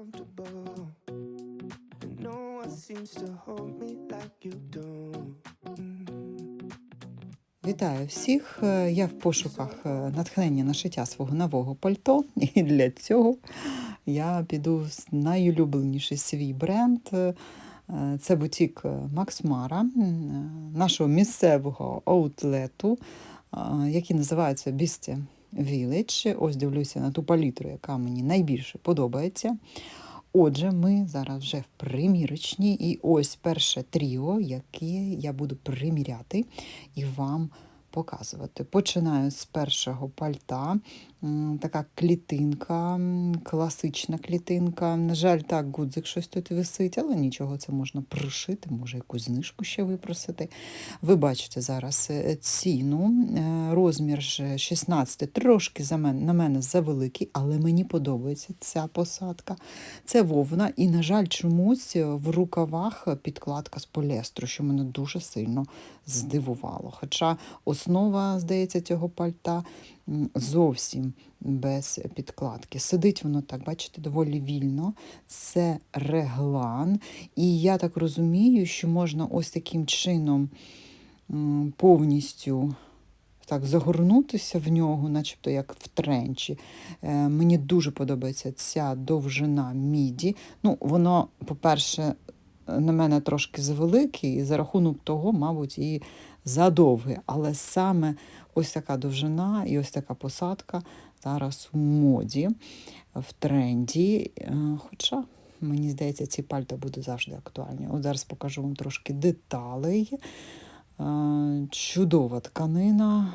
comfortable. And no one seems to hold me like you do. Вітаю всіх! Е, Я в пошуках е, натхнення на шиття свого нового пальто, і для цього я піду в найулюбленіший свій бренд. Е, Це бутік Макс Мара, м, е, нашого місцевого аутлету, який називається Beastie Village. Ось дивлюся на ту палітру, яка мені найбільше подобається. Отже, ми зараз вже в примірочній, і ось перше тріо, яке я буду приміряти і вам показувати. Починаю з першого пальта. Така клітинка, класична клітинка. На жаль, так, гудзик щось тут висить, але нічого, це можна пришити, може якусь знижку ще випросити. Ви бачите зараз е, ціну. Е, Розмір 16, трошки за мене, на мене завеликий, але мені подобається ця посадка. Це вовна, і, на жаль, чомусь в рукавах підкладка з поліестру, що мене дуже сильно здивувало. Хоча основа, здається, цього пальта зовсім без підкладки. Сидить воно так, бачите, доволі вільно. Це реглан. І я так розумію, що можна ось таким чином повністю так загорнутися в нього, начебто як в тренчі. Е, мені дуже подобається ця довжина міді. Ну, воно, по-перше, на мене трошки завелике, і за рахунок того, мабуть, і задовге. Але саме ось така довжина і ось така посадка зараз в моді, в тренді. Е, Хоча, мені здається, ці пальта будуть завжди актуальні. От зараз покажу вам трошки деталей. Е, Чудова тканина.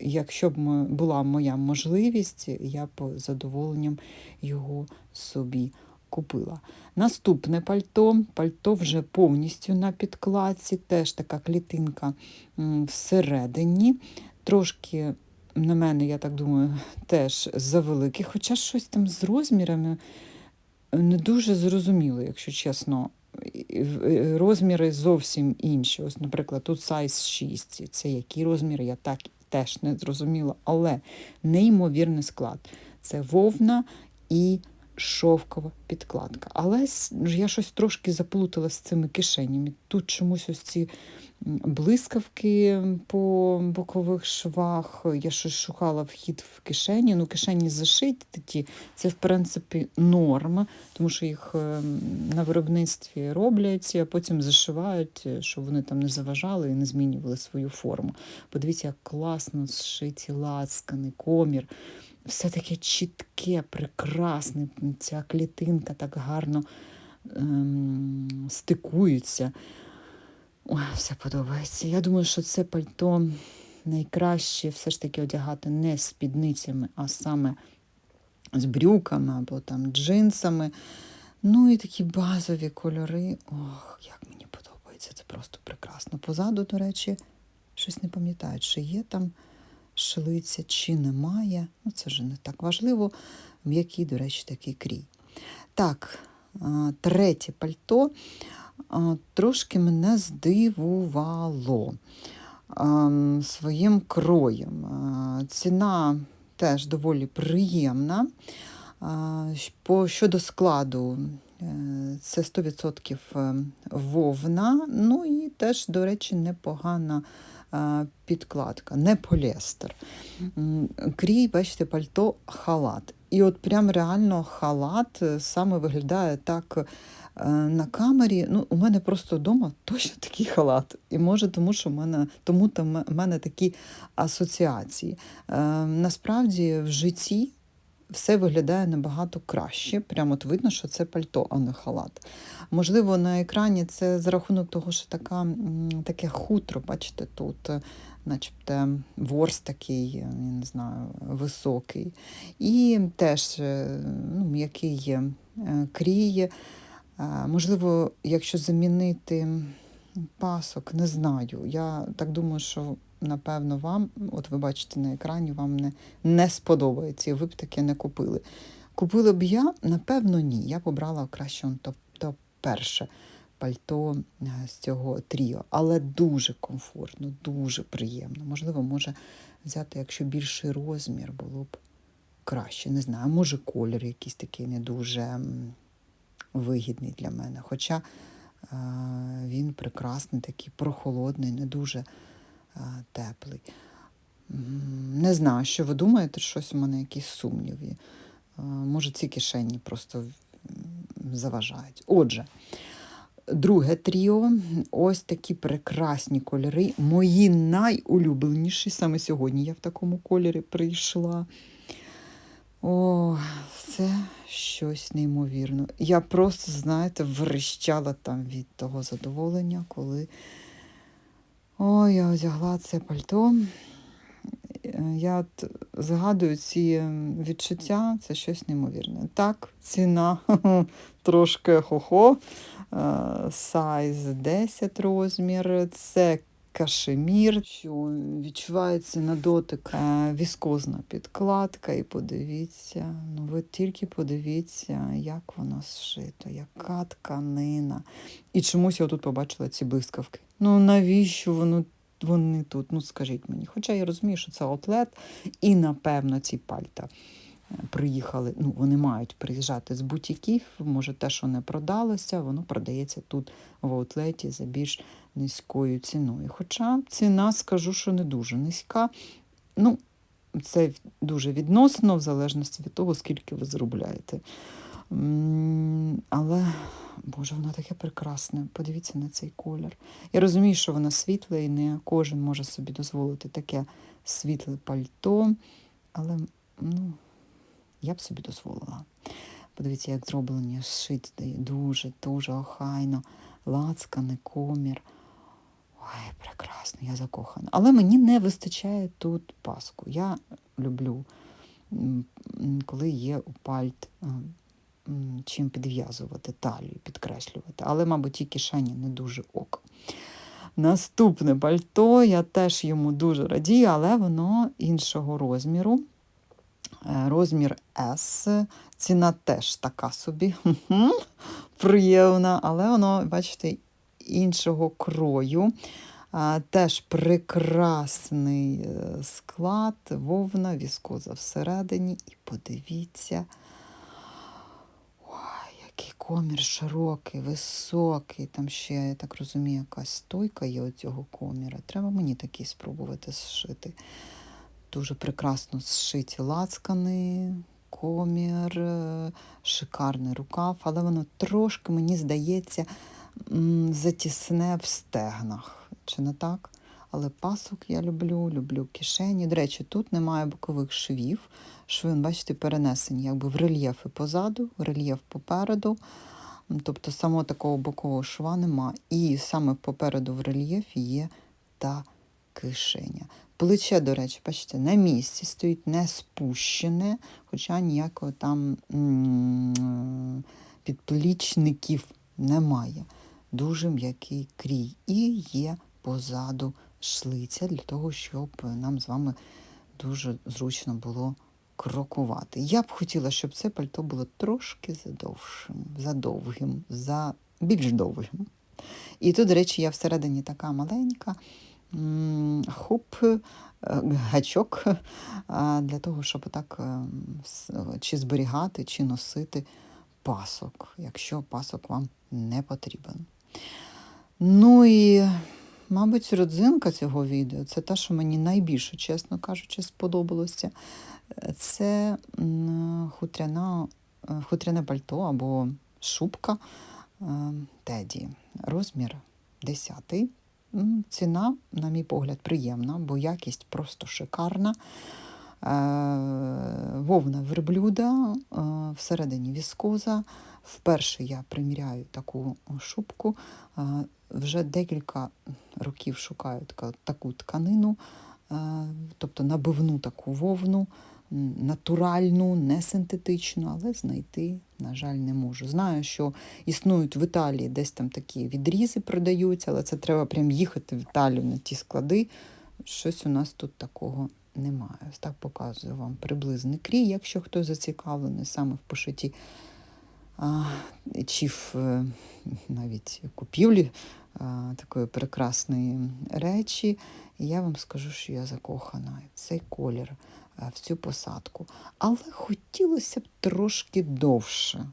Якщо б була моя можливість, я б з задоволенням його собі купила. Наступне пальто. Пальто вже повністю на підкладці, теж така клітинка всередині. Трошки, на мене, я так думаю, теж завелике, хоча щось там з розмірами не дуже зрозуміло, якщо чесно. Е, Розміри зовсім інші. Ось, наприклад, тут сайз 6. Це які розміри, я так теж не зрозуміла. Але неймовірний склад. Це вовна і шовкова підкладка. Але я щось трошки заплутала з цими кишенями. Тут чомусь ось ці блискавки по бокових швах. Я щось шукала вхід в кишені. Ну, кишені зашиті. Це, в принципі, норма, тому що їх ем, на виробництві роблять, а потім зашивають, е, щоб вони там не заважали і не змінювали свою форму. Подивіться, як класно зшиті лацкани, комір. Все таке чітке, прекрасне. Ця клітинка так гарно ем, стикується. Ой, все подобається. Я думаю, що це пальто найкраще все ж таки одягати не спідницями, а саме з брюками або там джинсами. Ну і такі базові кольори. Ох, як мені подобається, це просто прекрасно. Позаду, до речі, щось не пам'ятаю, чи є там шлиця, чи немає. Ну, це вже не так важливо. М'який, до речі, такий крій. Так, третє пальто трошки мене здивувало своїм кроєм. Ціна теж доволі приємна. Щодо складу, е, це 100% е, вовна, ну і теж, до речі, непогана е, підкладка, не поліестер. Крій, бачите, пальто халат. І от прям реально халат е, саме виглядає так е, на камері. Ну, у мене просто вдома точно такий халат. І може тому, що в мене, тому там в мене такі асоціації. Е, насправді в житті все виглядає набагато краще. Прямо от видно, що це пальто, а не халат. Можливо, на екрані це за рахунок того, що така, таке хутро, бачите, тут, е, начебто ворс такий, е, я не знаю, високий. І теж е, ну, м'який крій. Е, Можливо, якщо замінити пасок, не знаю. Я так думаю, що напевно вам, от ви бачите на екрані, вам не, не сподобається, і ви б таке не купили. Купила б я? Напевно, ні. Я б обрала краще то, то перше пальто е, з цього тріо, але дуже комфортно, дуже приємно. Можливо, може взяти, якщо більший розмір, було б краще. Не знаю, може колір якийсь такий не дуже вигідний для мене. Хоча е, він прекрасний, такий прохолодний, не дуже теплий. Не знаю, що ви думаєте, щось у мене якісь сумніви. Може, ці кишені просто заважають. Отже, друге тріо. Ось такі прекрасні кольори. Мої найулюбленіші. Саме сьогодні я в такому кольорі прийшла. О, це щось неймовірне. Я просто, знаєте, верещала там від того задоволення, коли Ой, я одягла це пальто. Я от згадую ці відчуття, це щось неймовірне. Так, ціна трошки хо-хо, е, сайз 10 розмір, це кашемір, що відчувається на дотик е, віскозна підкладка. І подивіться, ну ви тільки подивіться, як воно зшито, яка тканина. І чомусь я тут побачила ці блискавки. Ну навіщо воно вони тут? Ну скажіть мені. Хоча я розумію, що це аутлет, і напевно ці пальта приїхали. Ну, вони мають приїжджати з бутіків. Може, те, що не продалося, воно продається тут в аутлеті за більш низькою ціною. Хоча ціна, скажу, що не дуже низька. Ну, це дуже відносно, в залежності від того, скільки ви заробляєте. Але, Боже, воно таке прекрасне. Подивіться на цей колір. Я розумію, що воно світле, і не кожен може собі дозволити таке світле пальто, але ну, я б собі дозволила. Подивіться, як зроблені шити дуже, дуже охайно, лацканий комір. Ой, прекрасно, я закохана. Але мені не вистачає тут паску. Я люблю, коли є у пальт е, чим підв'язувати талію, підкреслювати. Але, мабуть, ті кишені не дуже ок. Наступне пальто, я теж йому дуже радію, але воно іншого розміру. Е, Розмір S. Ціна теж така собі приємна, але воно, бачите, іншого крою. Теж прекрасний е, склад, вовна, віскоза всередині. І подивіться, який комір широкий, високий. Там ще, я так розумію, якась стойка є у цього коміра. Треба мені такий спробувати зшити. Дуже прекрасно зшиті лацкани, комір, е, шикарний рукав, але воно трошки, мені здається, затісне в стегнах. Чи не так? Але пасок я люблю, люблю кишені. До речі, тут немає бокових швів. Шви, бачите, перенесені якби в рельєфи позаду, в рельєф попереду. Тобто самого такого бокового шва нема. І саме попереду в рельєфі є та кишеня. Плече, до речі, бачите, на місці стоїть не спущене, хоча ніякого там підплічників немає. Дуже м'який крій. І є позаду шлиця для того, щоб нам з вами дуже зручно було крокувати. Я б хотіла, щоб це пальто було трошки задовшим, задовгим, за більш довгим. І тут, до речі, я всередині така маленька хуп, е, гачок для того, щоб так е, чи зберігати, чи носити пасок, якщо пасок вам не потрібен. Ну і, мабуть, родзинка цього відео це те, що мені найбільше, чесно кажучи, сподобалося. Е, Це хутряна, е, хутряне пальто або шубка е, Теді. Розмір 10. Ціна, на мій погляд, приємна, бо якість просто шикарна. Е, Вовна верблюда, е, всередині віскоза. Вперше я приміряю таку шубку. Е, Вже декілька років шукаю таку тканину, тобто набивну таку вовну, натуральну, не синтетичну, але знайти, на жаль, не можу. Знаю, що існують в Італії десь там такі відрізи продаються, але це треба прям їхати в Італію на ті склади. Щось у нас тут такого немає. Так показую вам приблизний крій, якщо хто зацікавлений саме в пошиті а, чи в е, навіть купівлі такої прекрасної речі. І я вам скажу, що я закохана в цей колір, в цю посадку. Але хотілося б трошки довше.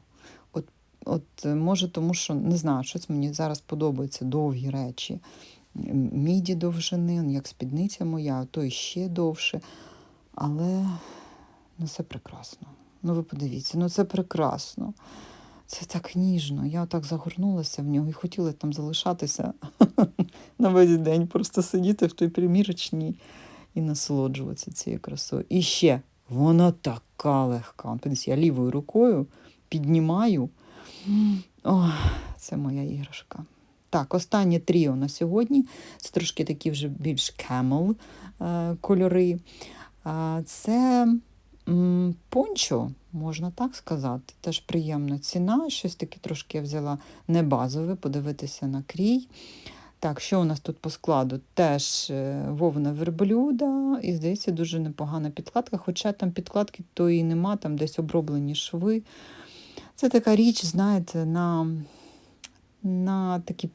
От от може, тому що не знаю, щось мені зараз подобається довгі речі. Міді довжини, як спідниця моя, то ще довше. Але ну, це прекрасно. Ну, ви подивіться, ну це прекрасно. Це так ніжно. Я так загорнулася в нього і хотіла там залишатися на весь день, просто сидіти в той примірочній і насолоджуватися цією красою. І ще вона така легка. Я лівою рукою піднімаю. О, це моя іграшка. Так, останнє тріо на сьогодні. Це трошки такі вже більш е, кольори. Це пончо, можна так сказати. Теж приємна ціна. Щось таке трошки я взяла не базове, подивитися на крій. Так, що у нас тут по складу? Теж е, вовна верблюда, і здається, дуже непогана підкладка, хоча там підкладки то і нема, там десь оброблені шви. Це така річ, знаєте, на, на такий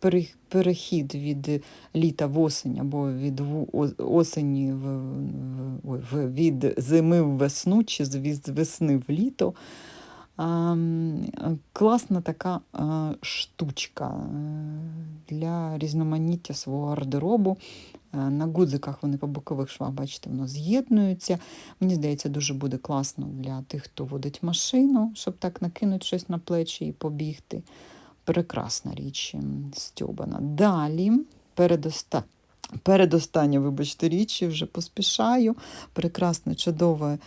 перехід від літа в осень або від осені в, ой, від зими в весну чи з весни в літо. Класна така штучка е, для різноманіття свого гардеробу. Е, На гудзиках вони по бокових швах, бачите, воно з'єднується. Мені здається, дуже буде класно для тих, хто водить машину, щоб так накинути щось на плечі і побігти. Прекрасна річ стьобана. Далі, передоста... передостання, вибачте, річ, вже поспішаю. Прекрасне, чудове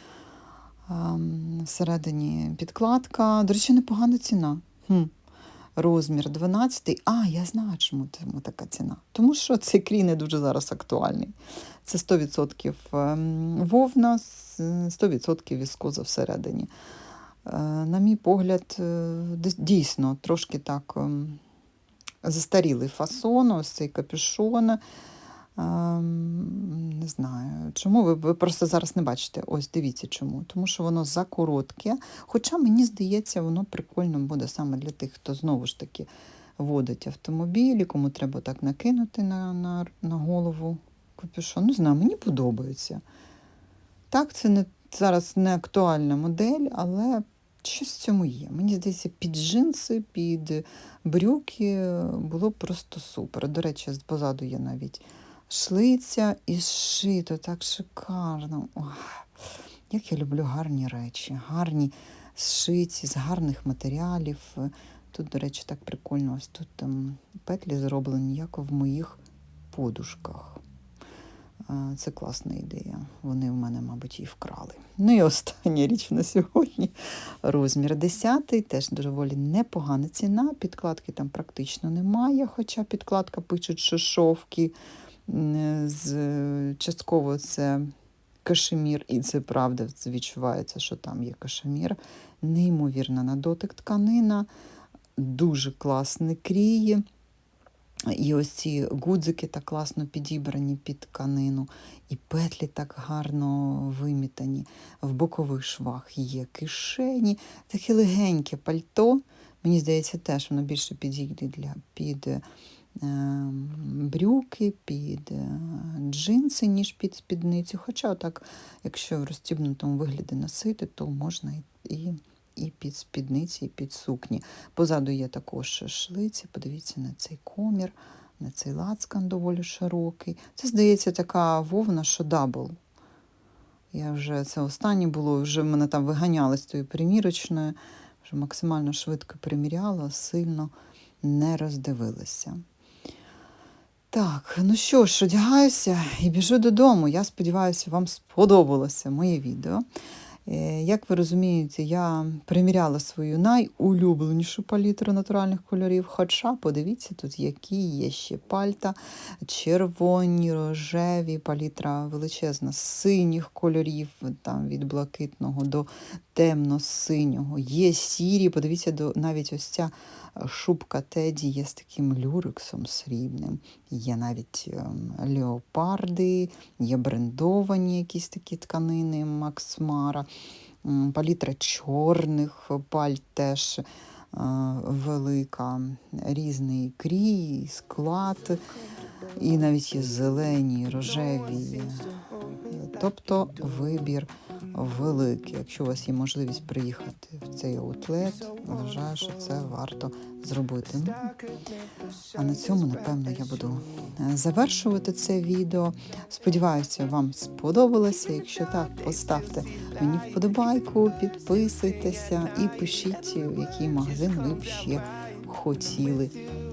ем, всередині підкладка. До речі, непогана ціна. Хм. Розмір 12. А, я знаю, чому така ціна. Тому що цей крій не дуже зараз актуальний. Це 100% ем, вовна, з- 100% віскоза всередині. Е, На мій погляд, е, дійсно трошки так ем, застарілий фасон, ось цей капюшон. Ем, Не знаю, чому ви, ви просто зараз не бачите. Ось дивіться чому. Тому що воно закоротке. Хоча мені здається, воно прикольно буде саме для тих, хто знову ж таки водить автомобілі, кому треба так накинути на, на, на голову капюшон. Не знаю, мені подобається. Так, це не зараз не актуальна модель, але щось в цьому є. Мені здається, під джинси, під брюки було просто супер. До речі, позаду є навіть шлиця і зшито так шикарно. Ох, як я люблю гарні речі, гарні зшиті з гарних матеріалів. Тут, до речі, так прикольно. Ось тут там петлі зроблені, як в моїх подушках. А, Це класна ідея. Вони в мене, мабуть, і вкрали. Ну і остання річ на сьогодні. Розмір 10, теж доволі непогана ціна. Підкладки там практично немає, хоча підкладка пишуть, що шовки з частково це кашемір, і це правда, це відчувається, що там є кашемір. Неймовірна на дотик тканина, дуже класний крій. І ось ці гудзики так класно підібрані під тканину, і петлі так гарно вимітані. В бокових швах є кишені, таке легеньке пальто. Мені здається, теж воно більше підійде для під е, брюки, під е, джинси, ніж під спідницю. Хоча, так, якщо в розстібнутому вигляді носити, то можна і, і, під спідниці, і під сукні. Позаду є також шлиці. Подивіться на цей комір, на цей лацкан доволі широкий. Це, здається, така вовна, що дабл. Я вже це останнє було, вже мене там виганяли з тої примірочної, вже максимально швидко приміряла, сильно не роздивилася. Так, ну що ж, одягаюся і біжу додому. Я сподіваюся, вам сподобалося моє відео. Е, Як ви розумієте, я приміряла свою найулюбленішу палітру натуральних кольорів. Хоча, подивіться, тут які є ще пальта, червоні, рожеві, палітра величезна, синіх кольорів, там від блакитного до темно-синього. Є сірі, подивіться, навіть ось ця шубка Теді є з таким люрексом срібним. Є навіть ем, леопарди, є брендовані якісь такі тканини Макс Мара, М, палітра чорних паль теж е, велика, різний крій, склад, і навіть є зелені, рожеві. Тобто вибір велике. Якщо у вас є можливість приїхати в цей аутлет, вважаю, що це варто зробити. А на цьому, напевно, я буду е, завершувати це відео. Сподіваюся, вам сподобалося. Якщо так, поставте мені вподобайку, підписуйтеся і пишіть, в який магазин ви б ще хотіли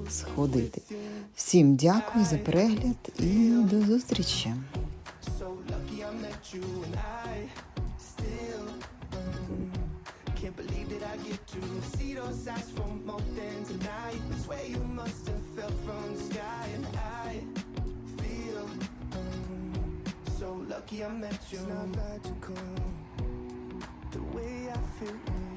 сходити. Всім дякую за перегляд і до зустрічі! To see those eyes for more than tonight. way you must have fell from the sky and I feel mm, so lucky I met you. It's not logical the way I feel